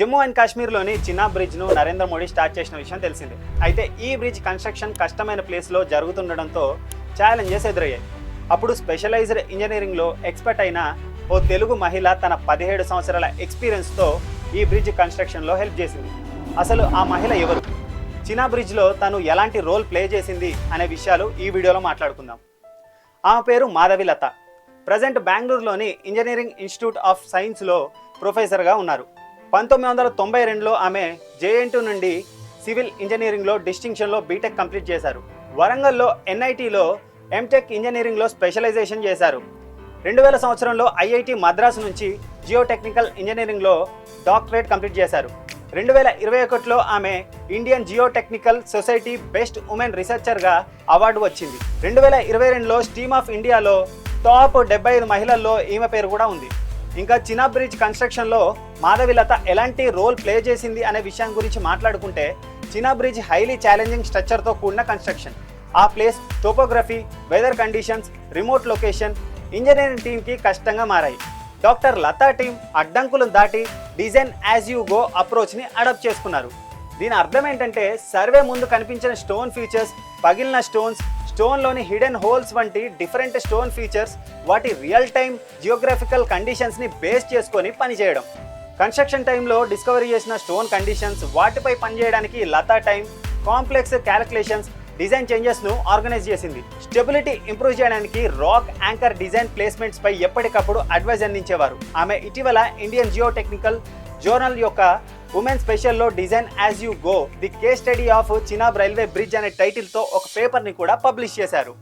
Jammu and కాశ్మీర్లోని చిన్నా బ్రిడ్జ్ను నరేంద్ర మోడీ స్టార్ట్ చేసిన విషయం తెలిసింది. అయితే ఈ బ్రిడ్జ్ కన్స్ట్రక్షన్ కష్టమైన ప్లేస్లో జరుగుతుండడంతో ఛాలెంజెస్ ఎదురయ్యాయి. అప్పుడు స్పెషలైజ్డ్ ఇంజనీరింగ్లో ఎక్స్పర్ట్ అయిన ఓ తెలుగు మహిళ తన పదిహేడు సంవత్సరాల ఎక్స్పీరియన్స్తో ఈ బ్రిడ్జ్ కన్స్ట్రక్షన్లో హెల్ప్ చేసింది. అసలు ఆ మహిళ ఎవరు? చినా బ్రిడ్జ్లో తను ఎలాంటి రోల్ ప్లే చేసింది అనే విషయాలు ఈ వీడియోలో మాట్లాడుకుందాం. ఆమె పేరు మాధవి లత. ప్రజెంట్ బెంగళూరులోని ఇంజనీరింగ్ ఇన్స్టిట్యూట్ ఆఫ్ సైన్స్లో ప్రొఫెసర్గా ఉన్నారు. పంతొమ్మిది వందల తొంభై రెండులో ఆమె జేఎన్టీ నుండి సివిల్ ఇంజనీరింగ్లో డిస్టింక్షన్లో బీటెక్ కంప్లీట్ చేశారు. వరంగల్లో ఎన్ఐటీలో ఎంటెక్ ఇంజనీరింగ్లో స్పెషలైజేషన్ చేశారు. రెండు వేల సంవత్సరంలో ఐఐటి మద్రాసు నుంచి జియోటెక్నికల్ ఇంజనీరింగ్లో డాక్టరేట్ కంప్లీట్ చేశారు. రెండు వేల ఇరవై ఒకటిలో ఆమె Indian geotechnical society best women రీసెర్చర్గా award వచ్చింది. రెండు వేల ఇరవై రెండులో స్టీమ్ ఆఫ్ ఇండియాలో టాప్ డెబ్బై ఐదు మహిళల్లో ఈమె పేరు కూడా ఉంది. ఇంకా చినా బ్రిడ్జ్ కన్స్ట్రక్షన్లో మాధవిలత ఎలాంటి రోల్ ప్లే చేసింది అనే విషయం గురించి మాట్లాడుకుంటే చినా బ్రిడ్జ్ హైలీ ఛాలెంజింగ్ స్ట్రక్చర్తో కూడిన కన్స్ట్రక్షన్ ఆ place topography weather conditions remote location engineering టీంకి కష్టంగా మారాయి. డాక్టర్ లతా టీం అడ్డంకులను దాటి డిజైన్ యాజ్ యూ గో అప్రోచ్ని అడాప్ట్ చేసుకున్నారు. దీని అర్థం ఏంటంటే సర్వే ముందు కనిపించిన స్టోన్ ఫీచర్స్ పగిలిన స్టోన్స్ స్టోన్లోని హిడెన్ హోల్స్ వంటి డిఫరెంట్ స్టోన్ ఫీచర్స్ వాటి రియల్ టైమ్ జియోగ్రఫికల్ కండిషన్స్ని బేస్ చేసుకొని పనిచేయడం. కన్స్ట్రక్షన్ టైంలో డిస్కవరీ చేసిన స్టోన్ కండిషన్స్ వాటిపై పనిచేయడానికి Latha time complex calculations design చేంజెస్ను organise చేసింది. స్టెబిలిటీ ఇంప్రూవ్ చేయడానికి రాక్ యాంకర్ డిజైన్ ప్లేస్మెంట్స్పై ఎప్పటికప్పుడు అడ్వైజ్ అందించేవారు. ఆమె ఇటీవల ఇండియన్ జియోటెక్నికల్ జోనల్ జోర్నల్ యొక్క women స్పెషల్లో design as you go the case study of Chenab railway bridge అనే టైటిల్తో ఒక పేపర్ని కూడా పబ్లిష్ చేశారు.